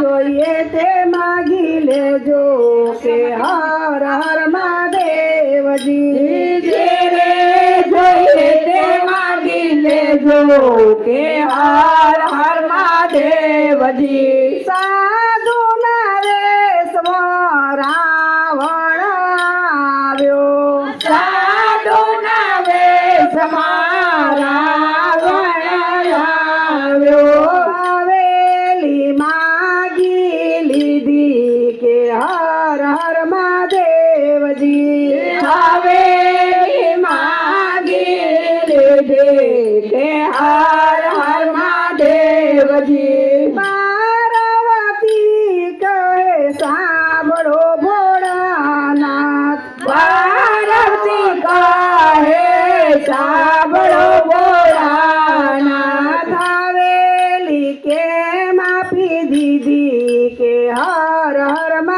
જોઈએ તે માગી લેજો કે હર હર મહાદેવજી. જે જોઈએ તે માગી લેજો કે હર હર મહાદેવજી. સાધુ देते हर हर महादेव जी। पार्वती कहे साबड़ो भोड़ानाथ पार्वती कहे साबड़ो भोड़ानाथ हवेली के माफ़ी दीदी के हर हर मा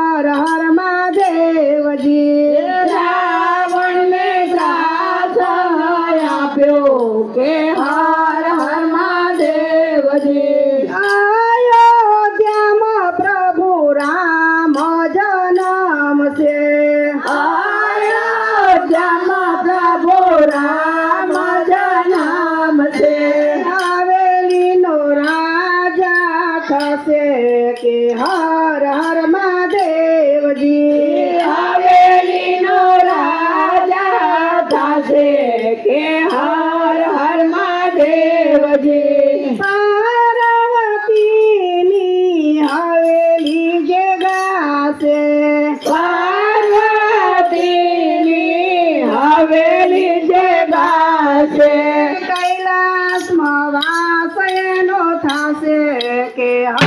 હર હર મહાદેવજી. રાવણને શ્રાપ આપ્યો કે હર હર મહાદેવજી. અયોધ્યામાં પ્રભુ રામ જન્મ છે. અયોધ્યામાં से के हार हर महादेव जी। हवेली नो राजा दासे के हार हर महादेव जी। हवेली हवेली कैलाश मवा सयनो 他是给啊。